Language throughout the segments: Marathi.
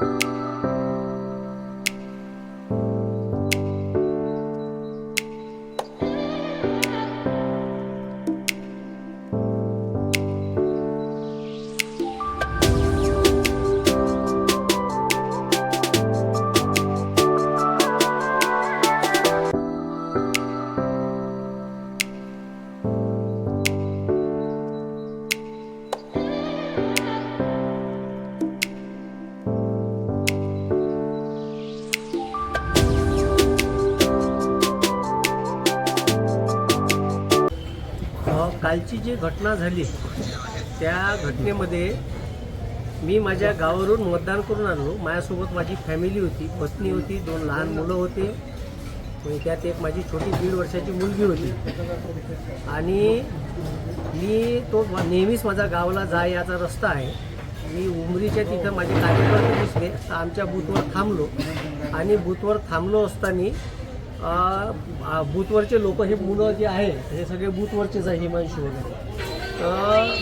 अ, कालची जी घटना झाली त्या घटनेमध्ये मी माझ्या गावावरून मतदान करून आलो. माझ्यासोबत माझी फॅमिली होती पत्नी होती दोन लहान मुलं होते. त्यात एक माझी छोटी दीड वर्षाची मुलगी होती. आणि मी तो नेहमीच माझा गावाला जा याचा रस्ता आहे. मी उमरीच्या तिथं माझे कार्यकर्ते दिसले तर आमच्या बूथवर थांबलो. आणि बूथवर थांबलो असताना बूथवरचे लोक हे मुलं जे आहे हे सगळे बूथवरचेच आहे हिमांशी वगैरे. तर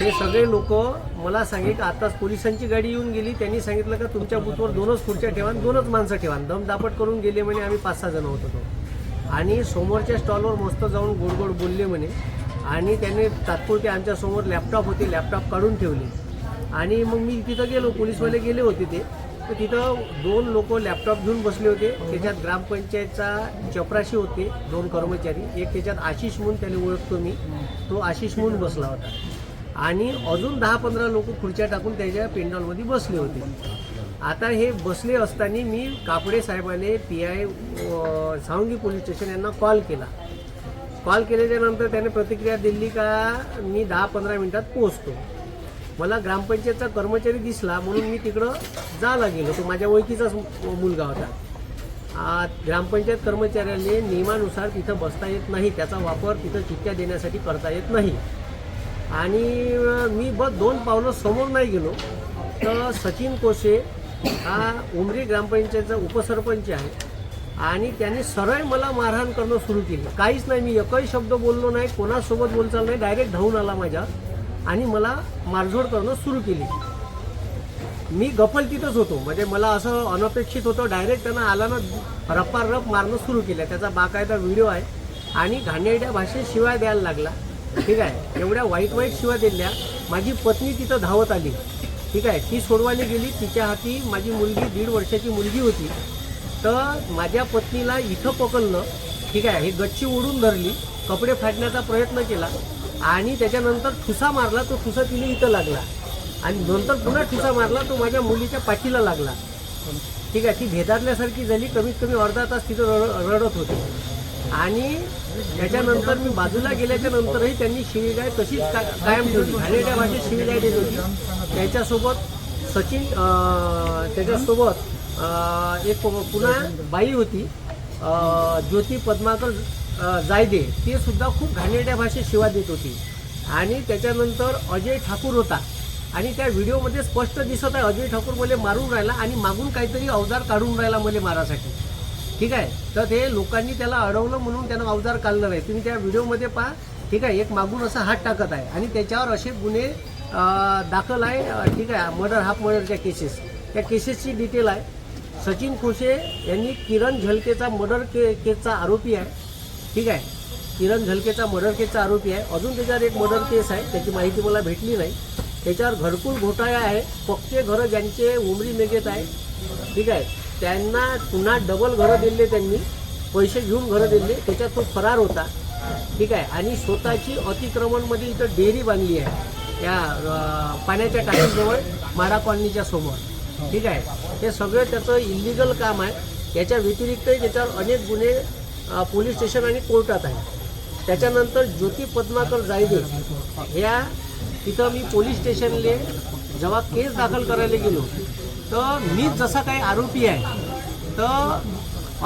हे सगळे लोक मला सांगितलं आत्ताच आताच पोलिसांची गाडी येऊन गेली त्यांनी सांगितलं का तुमच्या बूथवर दोनच खुर्च्या ठेवा दोनच माणसं ठेवा दमदापट करून गेले म्हणे आम्ही पाच सहा जण होतो आणि समोरच्या स्टॉलवर मस्त जाऊन गोड गोड बोलले म्हणे. आणि त्यांनी तात्पुरते आमच्यासमोर लॅपटॉप होते लॅपटॉप काढून ठेवले. आणि मग मी तिथं गेलो पोलीसवाले गेले होते ते. तर तिथं दोन लोक लॅपटॉप घेऊन बसले होते. त्याच्यात ग्रामपंचायतचा चपराशी होते दोन कर्मचारी. एक त्याच्यात आशिष म्हणून त्याने ओळखतो मी. तो आशिष म्हणून बसला होता. आणि अजून दहा पंधरा लोक खुर्च्या टाकून त्याच्या पेंडॉलमध्ये बसले होते. आता हे बसले असताना मी कापडे साहेबाने P I Savangi police station यांना कॉल केला. कॉल केल्याच्यानंतर त्याने प्रतिक्रिया दिली का मी दहा पंधरा मिनिटात पोहोचतो. मला ग्रामपंचायतचा कर्मचारी दिसला म्हणून मी तिकडं जायला गेलो. तो माझ्या ओळखीचाच मुलगा होता. ग्रामपंचायत कर्मचाऱ्याने नियमानुसार तिथं बसता येत नाही. त्याचा वापर तिथं चिठ्ठ्या देण्यासाठी करता येत नाही. आणि मी बस दोन पावलं समोर नाही गेलो. तर सचिन कोशे हा उमरी ग्रामपंचायतचा उपसरपंच आहे. आणि त्याने सरळ मला मारहाण करणं सुरू केली. काहीच नाही मी एकही शब्द बोललो नाही कोणासोबत बोलचाल नाही डायरेक्ट धावून आला माझ्या आणि मला मारझोड करणं सुरू केली. मी गफल तिथंच होतो. म्हणजे मला असं अनपेक्षित होतं. डायरेक्ट त्यांना आला ना रप्पा मारणं सुरू केलं. त्याचा बाकायदा व्हिडिओ आहे. आणि घाणेरड्या भाषेत शिवाय द्यायला लागला. ठीक आहे? एवढ्या वाईट वाईट शिवाय दिल्या. माझी पत्नी तिथं धावत आली. ठीक आहे? ती सोडवायला गेली. तिच्या हाती माझी मुलगी दीड वर्षाची मुलगी होती. तर माझ्या पत्नीला इथं पकडलं. ठीक आहे? हे गच्ची ओढून धरली. कपडे फाडण्याचा प्रयत्न केला. आणि त्याच्यानंतर ठुसा मारला तो ठुसा तिने इथं लागला. आणि नंतर पुन्हा ठुसा मारला तो माझ्या मुलीच्या पाठीला लागला. ठीक आहे ती भेदारल्यासारखी झाली कमीत कमी अर्धा तास तिथं रड रडत होती. आणि त्याच्यानंतर मी बाजूला गेल्याच्या नंतरही त्यांनी शिवीगाय तशीच का कायम ठेवली. घाणेरड्या भाषेत शिवीगाय देत होती. त्याच्यासोबत सचिन त्याच्यासोबत एक पुन्हा बाई होती ज्योती पद्माकर जायदे ते सुद्धा खूप घाणेरड्या भाषेत शिवा देत होती. आणि त्याच्यानंतर अजय ठाकूर होता. आणि त्या व्हिडिओमध्ये स्पष्ट दिसत आहे अजय ठाकूर मला मारून राहिला आणि मागून काहीतरी अवजार काढून राहिला मला मारासाठी. ठीक आहे? तर ते लोकांनी त्याला अडवलं म्हणून त्यानं अवजार काढलं नाही तुम्ही त्या व्हिडिओमध्ये पहा. ठीक आहे? एक मागून असा हात टाकत आहे. आणि त्याच्यावर असे गुन्हे दाखल आहे. ठीक आहे? मर्डर हाफ मर्डरच्या केसेस. त्या केसेसची डिटेल आहे. सचिन खोशे यांनी किरण झलकेचा मर्डर के केसचा आरोपी आहे. ठीक आहे. किरण झलकेचा मर्डर केसचा आरोपी आहे. अजून त्याच्यावर एक मर्डर केस आहे. त्याची माहिती मला भेटली नाही. त्याच्यावर घरकुल घोटाळा आहे. पक्के घरं ज्यांचे उमरी मेगेत आहे. ठीक आहे. त्यांना पुन्हा डबल घरं दिले त्यांनी. पैसे घेऊन घरं दिले. त्याच्यात तो फरार होता. ठीक आहे. आणि स्वतःची अतिक्रमणमध्ये इथं डेअरी बांधली आहे. या पाण्याच्या टाकीजवळ मारा कॉलनीच्या समोर. ठीक आहे. हे सगळं त्याचं इलिगल काम आहे. याच्या व्यतिरिक्तही त्याच्यावर अनेक गुन्हे पोलीस स्टेशन आणि कोर्टात आहे. त्याच्यानंतर ज्योती पद्माकर जायदे ह्या तिथं मी पोलीस स्टेशनले जेव्हा केस दाखल करायला गेलो तर मी जसा काही आरोपी आहे तर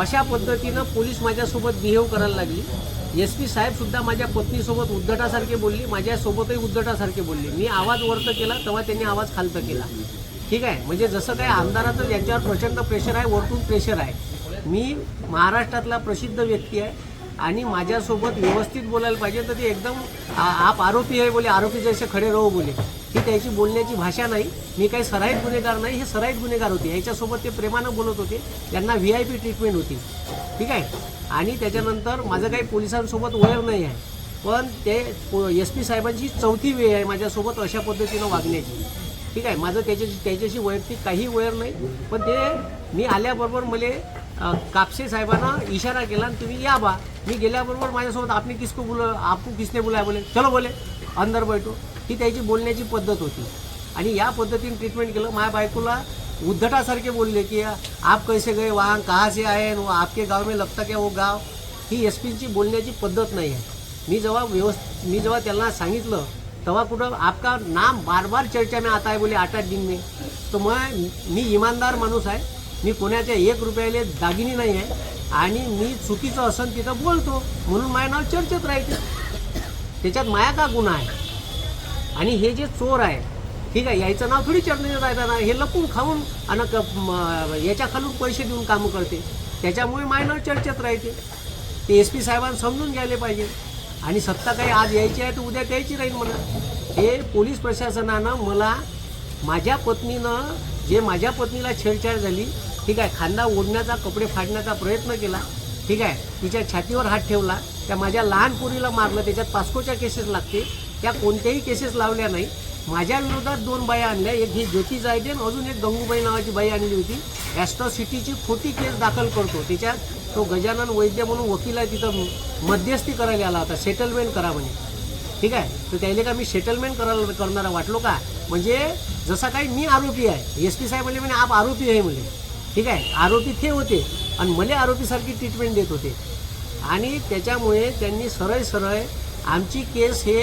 अशा पद्धतीनं पोलीस माझ्यासोबत बिहेव करायला लागली. एस पी साहेबसुद्धा माझ्या पत्नीसोबत उद्धटासारखे बोलली माझ्यासोबतही उद्धटासारखे बोलले. मी आवाज वरत केला तेव्हा त्यांनी आवाज खालतं केला. ठीक आहे? म्हणजे जसं काही आमदाराचं यांच्यावर प्रचंड प्रेशर आहे वरतून प्रेशर आहे. मी महाराष्ट्रातला प्रसिद्ध व्यक्ती आहे आणि माझ्यासोबत व्यवस्थित बोलायला पाहिजे तर ते एकदम आप आरोपी आहे बोले आरोपी जसे खडे रहो बोले. ही त्याची बोलण्याची भाषा नाही मी काही सराईत गुन्हेगार नाही हे सराईत गुन्हेगार होते. याच्यासोबत ते प्रेमानं बोलत होते. त्यांना व्ही आय पी ट्रीटमेंट होती. ठीक आहे? आणि त्याच्यानंतर माझं काही पोलिसांसोबत वयर नाही आहे. पण ते एस पी साहेबांची चौथी वेळ आहे माझ्यासोबत अशा पद्धतीनं वागण्याची. ठीक आहे? माझं त्याच्याशी त्याच्याशी वैयक्तिक काही वयर नाही. पण ते मी आल्याबरोबर मला कापसे साहेबांना इशारा केला आणि तुम्ही या बा. मी गेल्याबरोबर माझ्यासोबत आपने किसको बोल आपको किसने बोलाय बोले? चलो बोले. अंदर बैठो. ही त्याची बोलण्याची पद्धत होती. आणि या पद्धतीने ट्रीटमेंट केलं. माझ्या बायकोला उद्धटासारखे बोलले की आप कैसे गए? वाहन कहाँ से आहे व आपके गाव में लगता क्या वो गाव? ही एस पीची बोलण्याची पद्धत नाही आहे. मी जेव्हा व्यवस्थ मी जेव्हा त्यांना सांगितलं तेव्हा कुठं आपका नाम बार बार चर्चा में आता है बोले आठ आठ दिन में. तो मैं मी इमानदार माणूस आहे. मी कोणाच्या एक रुपयाले दागिनी नाही आहे आणि मी चुकीचं असन तिथं बोलतो म्हणून माझं नाव चर्चेत राहते. त्याच्यात माया का गुन्हा आहे? आणि हे जे चोर आहे ठीक आहे याचं नाव थोडी चर्चेत राहताना हे लपून खाऊन आणि क- याच्या खालून पैसे देऊन कामं करते. त्याच्यामुळे माझं नाव चर्चेत राहते. ते एस पी साहेबांना समजून घ्यायला पाहिजे. आणि सत्ता काही आज यायची आहे तर उद्या द्यायची राहील म्हणा. हे पोलीस प्रशासनानं मला माझ्या पत्नीनं जे माझ्या पत्नीला छेडछाड झाली ठीक आहे खांदा ओढण्याचा कपडे फाडण्याचा प्रयत्न केला. ठीक आहे तिच्या छातीवर हात ठेवला. त्या माझ्या लहान पोरीला मारलं. त्याच्यात पास्कोच्या केसेस लागते त्या कोणत्याही केसेस लावल्या नाही. माझ्या विरोधात दोन बाया आणल्या. एक ही ज्योती जायदे आणि अजून एक गंगूबाई नावाची बाई आणली होती. ॲस्ट्रॉसिटीची खोटी केस दाखल करतो. त्याच्यात तो गजानन वैद्य म्हणून वकील आहे. तिथं मध्यस्थी करायला आला होता. सेटलमेंट करा म्हणे. ठीक आहे? तर त्याला का मी सेटलमेंट करायला करणारा वाटलो का? म्हणजे जसा काही मी आरोपी आहे. एस पी साहेब म्हणजे म्हणे आप आरोपी आहे म्हणे ठीक आहे? आरोपी ते होते आणि मला आरोपीसारखी ट्रीटमेंट देत होते. आणि त्याच्यामुळे त्यांनी सरळ सरळ आमची केस हे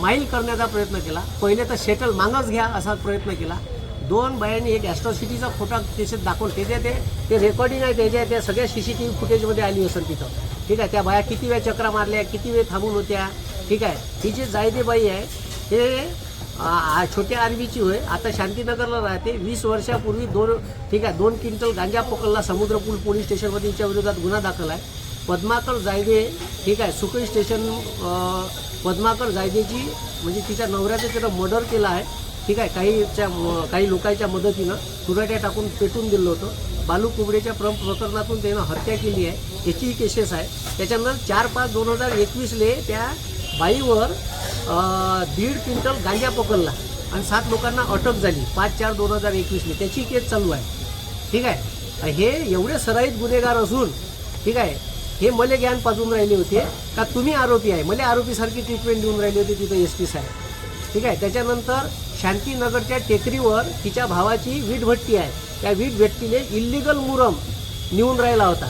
माईल करण्याचा प्रयत्न केला. पहिले तर शेटल मागच घ्या असा प्रयत्न केला. दोन बायांनी एक ॲस्ट्रॉसिटीचा खोटा केसेस दाखवून त्याच्या ते ते रेकॉर्डिंग आहे त्याच्या त्या सगळ्या सी सी टी व्ही फुटेजमध्ये आली असेल तिथं. ठीक आहे? त्या बाया किती वेळ चक्रा मारल्या किती वेळ थांबून होत्या? ठीक आहे? ही जी जायदे बाई आहे हे छोट्या आर्वीची होय. आता शांतीनगरला राहते. वीस वर्षापूर्वी दोन ठीक आहे दोन क्विंटल गांजा पकडला समुद्रपूल पोलीस स्टेशनमध्ये हिच्या विरोधात गुन्हा दाखल आहे. पद्माकर जायदे ठीक आहे सुकई स्टेशन पद्माकर जायदेची म्हणजे तिच्या नवऱ्याचं तिथं मर्डर केलं आहे. ठीक आहे काहीच्या काही लोकांच्या मदतीनं तुराट्या टाकून पेटून दिलं होतं. बालू कुबडेच्या प्रम प्रकरणातून त्यानं हत्या केली आहे. याचीही केसेस आहे. त्याच्यानंतर चार पाच दोन हजार एकवीसले त्या बाईवर दीड क्विंटल गांजा पकडला आणि सात लोकांना अटक झाली. पाच चार दोन हजार एकवीसने त्याची केस चालू आहे. ठीक आहे? हे एवढे सराईत गुन्हेगार असून ठीक आहे हे मले ज्ञान पाजून राहिले होते का तुम्ही आरोपी आहे? मला आरोपीसारखी ट्रीटमेंट देऊन राहिली होती तिथं एस पी साहेब. ठीक आहे? त्याच्यानंतर शांतीनगरच्या टेकडीवर तिच्या भावाची वीट भट्टी आहे. त्या वीट भट्टीने इल्लिगल मुरम नेऊन राहिला होता.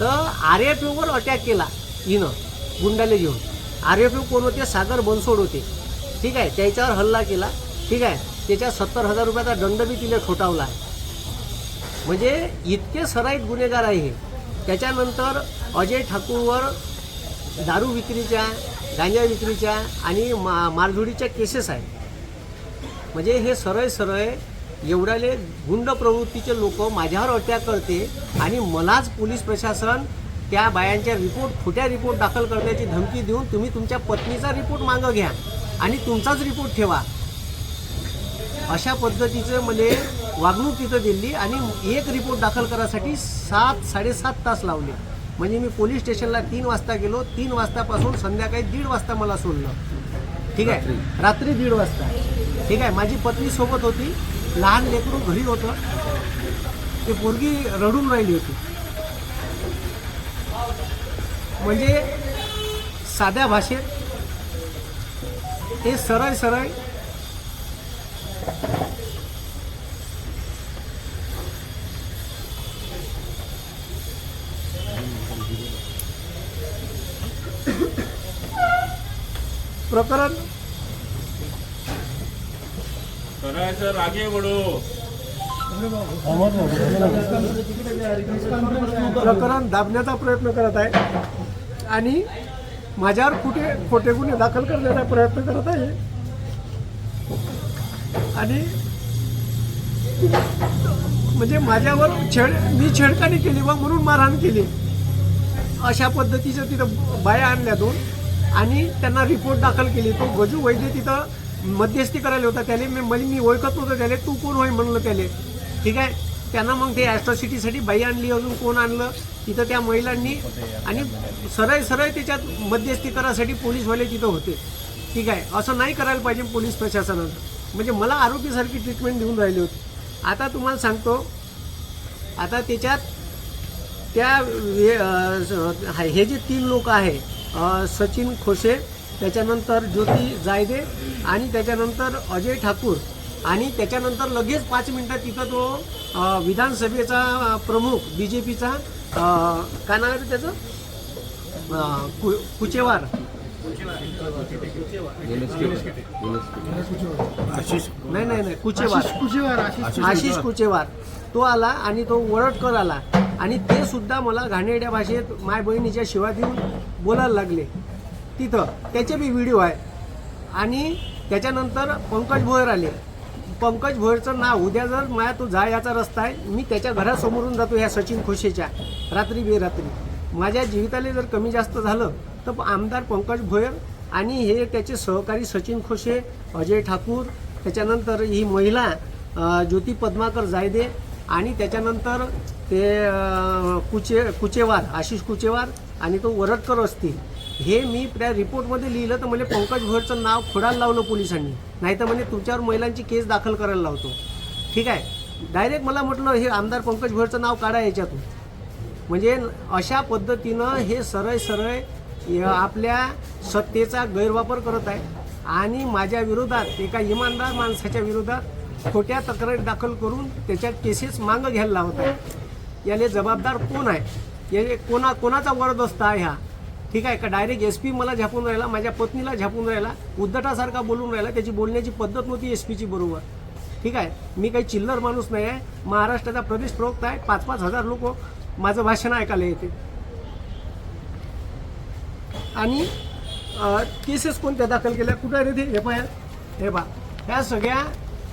तर आर एफ वर अटॅक केला. हिनं गुंडाले घेऊन. आर एफ कोण होते? सागर बनसोड होते. ठीक आहे? त्याच्यावर हल्ला केला. ठीक आहे? त्याच्या सत्तर हजार रुपयाचा दंड बी तिने ठोठावला आहे. म्हणजे इतके सराईत गुन्हेगार आहे हे. त्याच्यानंतर अजय ठाकूरवर दारू विक्रीच्या गांजा विक्रीच्या आणि मा मारझोडीच्या केसेस आहेत. म्हणजे हे सरळ सरळ एवढ्याले गुंड प्रवृत्तीचे लोक माझ्यावर अटॅक करते आणि मलाच पोलीस प्रशासन त्या बायांच्या रिपोर्ट खोट्या रिपोर्ट दाखल करण्याची धमकी देऊन तुम्ही तुमच्या पत्नीचा रिपोर्ट मागं घ्या आणि तुमचाच रिपोर्ट ठेवा. अशा पद्धतीचं मला वागणूक तिथं दिली आणि एक रिपोर्ट दाखल करायसाठी सात साडेसात तास लावले. म्हणजे मी पोलीस स्टेशनला तीन वाजता गेलो तीन वाजतापासून संध्याकाळी दीड वाजता मला सोडलं. ठीक आहे? रात्री दीड वाजता. ठीक आहे? माझी पत्नी सोबत होती लहान लेकरू घरी होतं. ते पोरगी रडून राहिली होती. म्हणजे साध्या भाषेत ते सरळ सरळ प्रकरण करायचं आगे बढो प्रकरण दाबण्याचा प्रयत्न करत आहे. आणि माझ्यावर कुठे खोटे गुन्हे दाखल करण्याचा प्रयत्न करत आहे. आणि म्हणजे माझ्यावर छेड मी छेडखानी केली व म्हणून मारहाण केली. अशा पद्धतीचं तिथं बाया आणल्या दोन. आणि त्यांना रिपोर्ट दाखल केली. तो गजू वैद्य तिथं मध्यस्थी करायला होता त्याने मी मला मी ओळखत नव्हतं त्याला. तू कोण होय म्हणलं त्याले. ठीक आहे? त्यांना मग ते ॲस्ट्रॉसिटीसाठी बाई आणली अजून कोण आणलं? तिथं त्या महिलांनी आणि सरळ सरळ त्याच्यात मध्यस्थी करायसाठी पोलीसवाले तिथं होते. ठीक आहे. असं नाही करायला पाहिजे पोलीस प्रशासनानं. म्हणजे मला आरोपीसारखी ट्रीटमेंट देऊन राहिली होती. आता तुम्हाला सांगतो. आता त्याच्यात त्या हे जे तीन लोक आहे सचिन खोसे त्याच्यानंतर ज्योती जायदे आणि त्याच्यानंतर अजय ठाकूर आणि त्याच्यानंतर लगेच पाच मिनिटात तिथं तो विधानसभेचा प्रमुख बी जे पीचा काय नाव आहे त्याचं? कु- कुचेवार. नाही नाही नाही कुचेवार. आशिष कुचेवार तो आला आणि तो वरटकर आला. आणि ते सुद्धा मला घाणेरड्या भाषेत माय बहिणीच्या शिवा देऊन बोलायला लागले. तिथं. त्याचे बी व्हिडिओ आहे. आणि त्याच्यानंतर पंकज भोयर आले. पंकज भोयरचं नाव उद्या जर माया तो जा याचा रस्ता आहे मी त्याच्या घरासमोरून जातो ह्या सचिन खोशेच्या. रात्री बेरात्री. माझ्या जीविताला जर कमी जास्त झालं तर आमदार पंकज भोयर आणि हे त्याचे सहकारी सचिन खोशे अजय ठाकूर त्याच्यानंतर ही महिला ज्योती पद्माकर जायदे आणि त्याच्यानंतर ते कुचे कुचेवार आशिष कुचेवार आणि तो वरटकर असतील. हे मी त्या रिपोर्टमध्ये लिहिलं तर म्हणजे पंकज भोरचं नाव खोडायला लावलं पोलिसांनी. नाही तर म्हणजे तुमच्यावर महिलांची केस दाखल करायला लावतो. ठीक आहे? डायरेक्ट मला म्हटलं हे आमदार पंकज भोरचं नाव काढा याच्यातून. म्हणजे अशा पद्धतीनं हे सरळ सरळ आपल्या सत्तेचा गैरवापर करत आहे. आणि माझ्या विरोधात एका इमानदार माणसाच्या विरोधात खोट्या तक्रारी दाखल करून त्याच्यात केसेस मागं घ्यायला लावत आहे. याले जबाबदार कोण आहे? याले कोणा कोणाचा वरदस्त आहे हा? ठीक आहे का? डायरेक्ट एस पी मला झापून राहिला माझ्या पत्नीला झापून राहिला उद्धटासारखा बोलून राहिला त्याची बोलण्याची पद्धत नव्हती एस पीची बरोबर. ठीक आहे? मी काही चिल्लर माणूस नाही आहे. महाराष्ट्राचा प्रदेश प्रवक्ता आहे. पाच पाच हजार लोक माझं भाषण ऐकायला येते. आणि केसेस कोणत्या दाखल केल्या? कुठं रे ते? एफ आय आर हे बा ह्या सगळ्या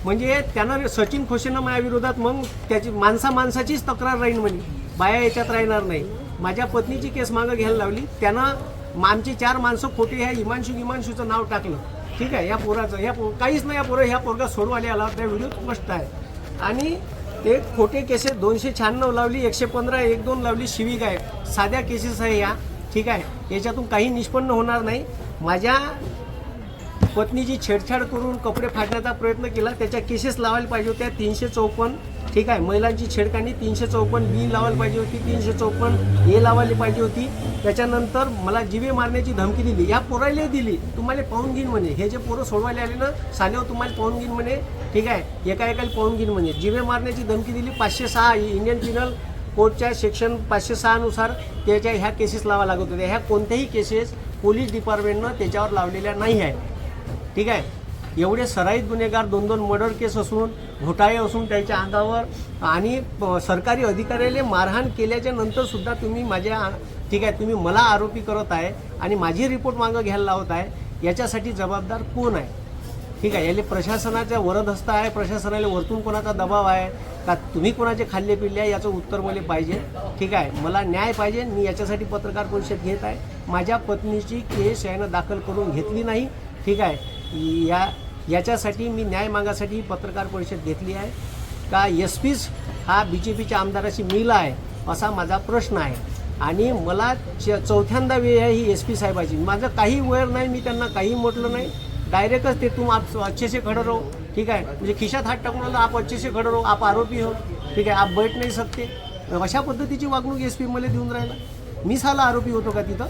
म्हणजे त्यानं सचिन खोशेनं माझ्या विरोधात मग त्याची माणसा माणसाचीच तक्रार राहील म्हणजे बाया याच्यात राहणार नाही. माझ्या पत्नीची केस मागं घ्यायला लावली. त्यानं म- आमची चार माणसं खोटे ह्या इमांशू इमांशूचं नाव टाकलं. ठीक आहे या पोराचं या पो काहीच नाही या पोरं ह्या पोरगा सोडवाले आला त्या व्हिडिओ स्पष्ट आहे. आणि ते खोटे केसेस दोनशे शहाण्णव लावली एकशे पंधरा एक दोन लावली शिविक आहे साध्या केसेस आहे या. ठीक आहे याच्यातून काही निष्पन्न होणार नाही. माझ्या पत्नीची छेडछाड करून कपडे फाडण्याचा प्रयत्न केला. त्याच्या केसेस लावायला पाहिजे होत्या. तीनशे चौपन्न. ठीक आहे. महिलांची छेडखानी तीनशे चौपन्न. बी लावायला पाहिजे होती. तीनशे चौपन्न. ए लावायला पाहिजे होती. त्याच्यानंतर मला जिवे मारण्याची धमकी दिली. या पोराला दिली. तुम्हाला पाहून घेईन म्हणे. हे जे पोरं सोडवायला आले ना सालेवर तुम्हाला पाहून घेईन म्हणे. ठीक आहे. एका एकाला पाहून घेईन म्हणे. जिवे मारण्याची धमकी दिली. पाचशे सहा इंडियन पिनल कोर्टच्या सेक्शन पाचशे सहानुसार त्याच्या ह्या केसेस लावा लागत होत्या. ह्या कोणत्याही केसेस पोलीस डिपार्टमेंटनं त्याच्यावर लावलेल्या नाही आहे ठीक आहे? एवढे सराईत गुन्हेगार दोन दोन मर्डर केस असून घोटाळे असून त्याच्या अंगावर आणि प- सरकारी अधिकाऱ्याला मारहाण केल्याच्यानंतर सुद्धा तुम्ही माझ्या ठीक आहे तुम्ही मला आरोपी करत आहे आणि माझी रिपोर्ट मागं घ्यायला लावत आहे याच्यासाठी जबाबदार कोण आहे? ठीक आहे याले प्रशासनाच्या वरदहस्त आहे प्रशासनाला वरतून कोणाचा दबाव आहे का तुम्ही कोणाचे खाल्ले पिल्ले आहे याचं उत्तर मला पाहिजे. ठीक आहे मला न्याय पाहिजे मी याच्यासाठी पत्रकार परिषद घेत आहे. माझ्या पत्नीची केस यानं दाखल करून घेतली नाही. ठीक आहे या याच्यासाठी मी न्याय मागासाठी पत्रकार परिषद घेतली आहे. का एस पीच हा बी जे पीच्या आमदाराशी मिला आहे असा माझा प्रश्न आहे. आणि मला च चौथ्यांदा वेळ आहे ही एस पी साहेबाची. माझं काही वयर नाही मी त्यांना काही म्हटलं नाही. डायरेक्टच ते तुम आप अच्छेसे खडं राहो. ठीक आहे? म्हणजे खिशात हात टाकून आलं आप अच्छेसे खडं राहू आप आरोपी हो. ठीक आहे? आप बैठ नाही सकते. अशा पद्धतीची वागणूक एस पी मला देऊन राहिला. मी साला आरोपी होतो का तिथं?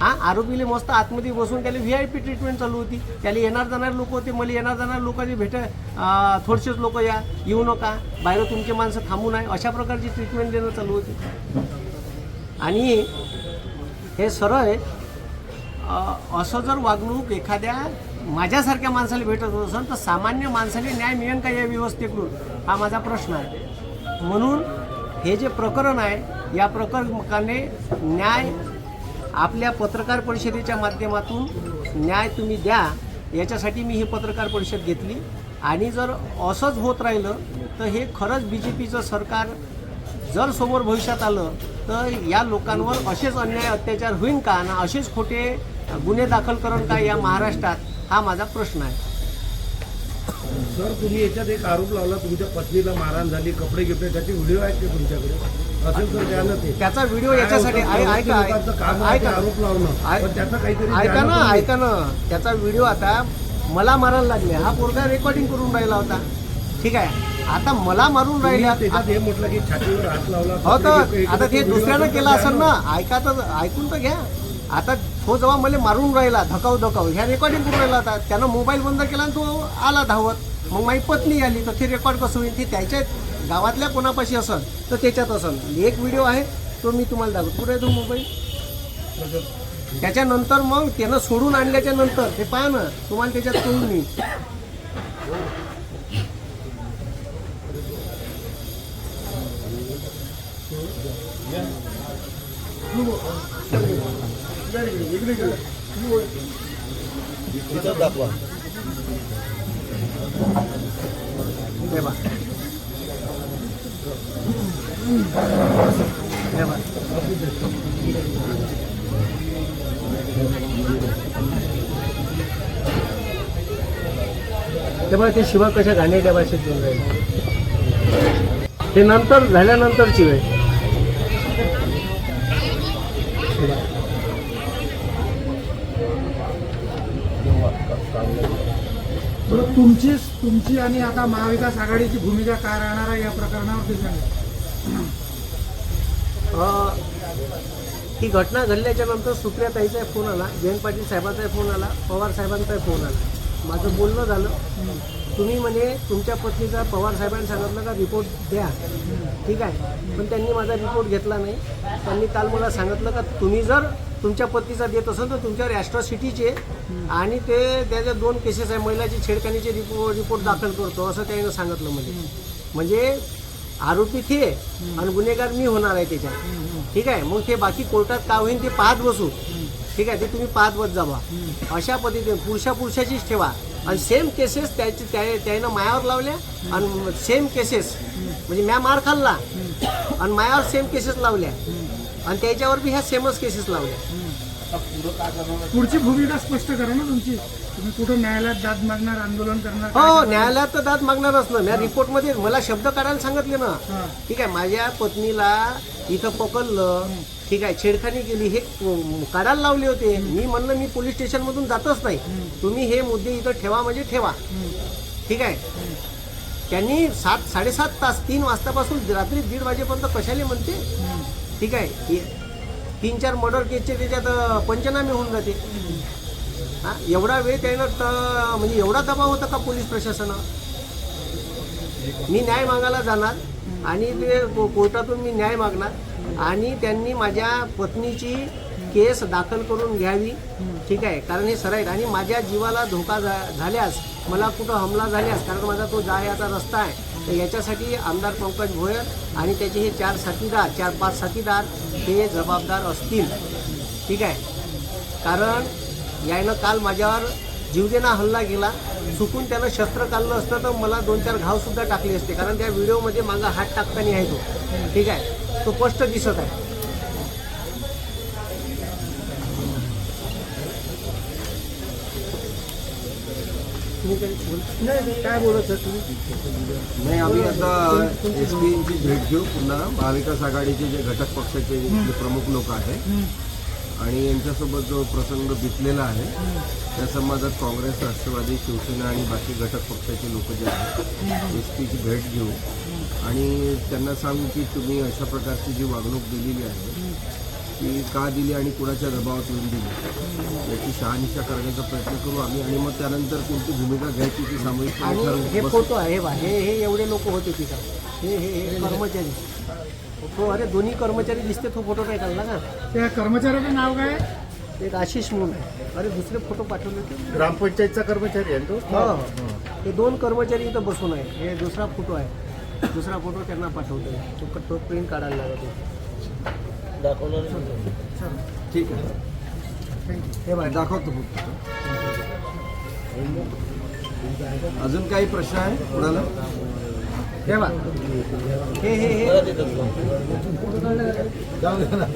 हा आरोपीले मस्त आतमध्ये बसून त्याला व्ही आय पी ट्रीटमेंट चालू होती. त्याला येणार जाणारे लोक होते मला येणार जाणारे लोकांनी भेट थोडेसेच लोक या येऊ नका. बाहेर तुमचे माणसं थांबू नये. अशा प्रकारची ट्रीटमेंट देणं चालू होती. आणि हे सरळ असं जर वागणूक एखाद्या माझ्यासारख्या माणसाला भेटत असेल तर सामान्य माणसाने न्याय मिळेल का या व्यवस्थेकडून? हा माझा प्रश्न आहे. म्हणून हे जे प्रकरण आहे या प्रकरणाने न्याय आपल्या पत्रकार परिषदेच्या माध्यमातून न्याय तुम्ही द्या याच्यासाठी मी ही पत्रकार परिषद घेतली. आणि जर असंच होत राहिलं तर हे खरंच बी जे पीचं सरकार जर समोर भविष्यात आलं तर या लोकांवर असेच अन्याय अत्याचार होईल का? ना असेच खोटे गुन्हे दाखल करण का या महाराष्ट्रात? हा माझा प्रश्न आहे. सर तुम्ही याच्यात एक आरोप लावला तुमच्या पत्नीला मारहाण झाली कपडे गिपडे त्याचे व्हिडिओ आहेत का तुमच्याकडे? असेल तर द्या ना ते. त्याचा व्हिडिओ याच्यासाठी काय ऐ- होतं, ऐका लोकांचं काम आहे ते ऐका. आरोप लावणं. ऐ- पण त्याचा काहीतरी ऐका ना. ऐका ना. त्याचा व्हिडिओ आता मला मारायला लागले. हा पोरगा रेकॉर्डिंग करून राहिला होता. ठीक आहे. आता मला मारून तुम्ही राहिल्या त्याच्यात हे म्हटलं की छातीवर हात लावला हो तर आता ते दुसऱ्यानं केलं असेल ना ऐका तर ऐकून तर घ्या. आता तो जेव्हा मला मारून राहिला धकाव धकाव ह्या रेकॉर्डिंग करून राहिला होता त्यानं मोबाईल बंद केला आणि तो आला धावत. मग माझी पत्नी आली तर ते रेकॉर्ड कसं होईल ती त्याच्या गावातल्या कोणापाशी असेल तर त्याच्यात असेल एक व्हिडिओ आहे तो मी तुम्हाला दाखवतो. कुठे तो मोबाईल. त्याच्यानंतर मग त्यानं सोडून आणल्याच्या नंतर ते पहा ना तुम्हाला त्याच्यात कळून नाही दाखवा. बघा. ते बघा. ते शिवा कशा घाणेरड्या भाषेत बोलून राहिले ते नंतर झाल्यानंतरची वेळ हे बघा. बरं तुमची तुमची आणि आता महाविकास आघाडीची भूमिका काय राहणार आहे या प्रकरणावरती सांगा. ही घटना घडल्याच्या नंतर सुप्रियाताईचा फोन आला जयंत पाटील साहेबांचा फोन आला पवार साहेबांचा फोन आला. माझं बोलणं झालं. तुम्ही म्हणे तुमच्या पत्नीचा पवार साहेबांनी सांगितलं का रिपोर्ट द्या. ठीक आहे. पण त्यांनी माझा रिपोर्ट घेतला नाही. त्यांनी काल मला सांगितलं का तुम्ही जर तुमच्या पत्नीचा देत असाल तर तुमच्यावर ॲस्ट्रॉसिटीचे आणि ते त्याच्या दोन केसेस आहे महिलाची छेडखानीचे रिपोर्ट रिपोर्ट दाखल करतो असं त्यानं सांगितलं म्हणजे. म्हणजे आरोपी ते आणि गुन्हेगार मी होणार आहे त्याच्यात. ठीक आहे? मग ते बाकी कोर्टात का होईल ते पाहत बसू. ठीक आहे? ते तुम्ही पाहत बस जावा. अशा पद्धतीने पुरुषा पुरुषाचीच ठेवा. आणि सेम केसेस त्याची त्या- त्यानं मायावर लावल्या आणि सेम केसेस म्हणजे म्या मार खाल्ला आणि मायावर सेम केसेस लावल्या. आणि त्याच्यावर बी ह्या सेमच केसेस लावल्या. पुढची भूमिका स्पष्ट करा ना तुमची. तुम्ही कुठं न्यायालयात दाद मागणार आंदोलन करणार काय हो करणार? न्यायालयात तर दाद मागणारच ना. मी रिपोर्टमध्ये मला शब्द काढायला सांगितले ना. हा. ठीक आहे माझ्या पत्नीला इथं पकडलं. ठीक आहे छेडखानी केली. हे काढायला लावले होते. मी म्हणलं मी पोलीस स्टेशनमधून जातच नाही. तुम्ही हे मुद्दे इथं ठेवा म्हणजे ठेवा. ठीक आहे. त्यांनी सात साडेसात तास तीन वाजतापासून रात्री दीड वाजेपर्यंत कशाले म्हणते? ठीक आहे. तीन चार मर्डर केसचे त्याच्यात पंचनामे होऊन जाते. हा? एवढा वेळ त्यानं तर म्हणजे एवढा दबाव होता का पोलीस प्रशासनावर? मी न्याय मागायला जाणार आणि ते को- कोर्टातून मी न्याय मागणार आणि त्यांनी माझ्या पत्नीची केस दाखल करून घ्यावी. ठीक आहे. कारण हे सराईत आणि माझ्या जीवाला धोका झा- झाल्यास मला कुठं हमला झाल्यास कारण माझा तो जायाचा रस्ता आहे. तर याच्यासाठी आमदार पंकज भोयर आणि त्याचे हे चार साथीदार चार पाच साथीदार हे जबाबदार असतील. ठीक आहे? कारण यानं काल माझ्यावर जीवदेना हल्ला केला. चुकून त्यानं शस्त्र काढलं असतं तर मला दोन चार घावसुद्धा टाकले असते. कारण त्या व्हिडिओमध्ये माझा हात टाकताना आहे तो. ठीक आहे? तो स्पष्ट दिसत आहे. तुम्ही काही बोल- नाही, नाही, काय बोलत सर तुम्ही? नाही आम्ही आता एस पीची भेट घेऊ पुन्हा. महाविकास आघाडीचे जे घटक पक्षाचे जे प्रमुख लोक आहेत. आणि यांच्यासोबत जो प्रसंग बितलेला आहे त्या संवादात काँग्रेस राष्ट्रवादी शिवसेना आणि बाकी घटक पक्षाचे लोक जे आहेत एस पीची भेट घेऊ. आणि त्यांना सांगू की तुम्ही अशा प्रकारची जी वागणूक दिलेली आहे ती का दिली आणि कुणाच्या दबावात येऊन दिली. याची शहानिशा करण्याचा प्रयत्न करू आम्ही आणि मग त्यानंतर कोणती भूमिका घ्यायची ती सामूहिकपणे आणि हे. फोटो आहे बा हे हे एवढे लोक होते तिथं. हे हे हे कर्मचारी. तो अरे दोन्ही कर्मचारी दिसते तो फोटो काय काढला का त्या कर्मचाऱ्याचं नाव काय? एक आशिष म्हणून आहे. अरे दुसरे फोटो पाठवले होते ग्रामपंचायतचा कर्मचारी आहे तो? हो. हे दोन कर्मचारी इथं बसून आहे. हे दुसरा फोटो आहे. दुसरा फोटो त्यांना पाठवतो तो तो प्रिंट काढायला लागत. ठीक आहे. हे बघा दाखवतो फक्त. अजून काही प्रश्न आहे कोणाला? हे बा हे हे हे. जाऊ दे ना.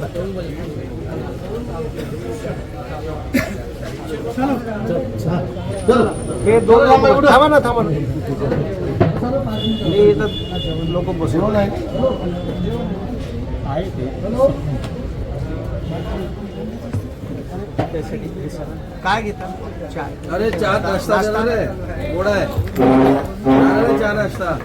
हे दोन थांबा ना थांबा ना. मी इथं लोक बसलो नाही काय घेता? चाय अरे चहा नाश्ता देणार आहे. गोड आहे. चहा नाश्ता.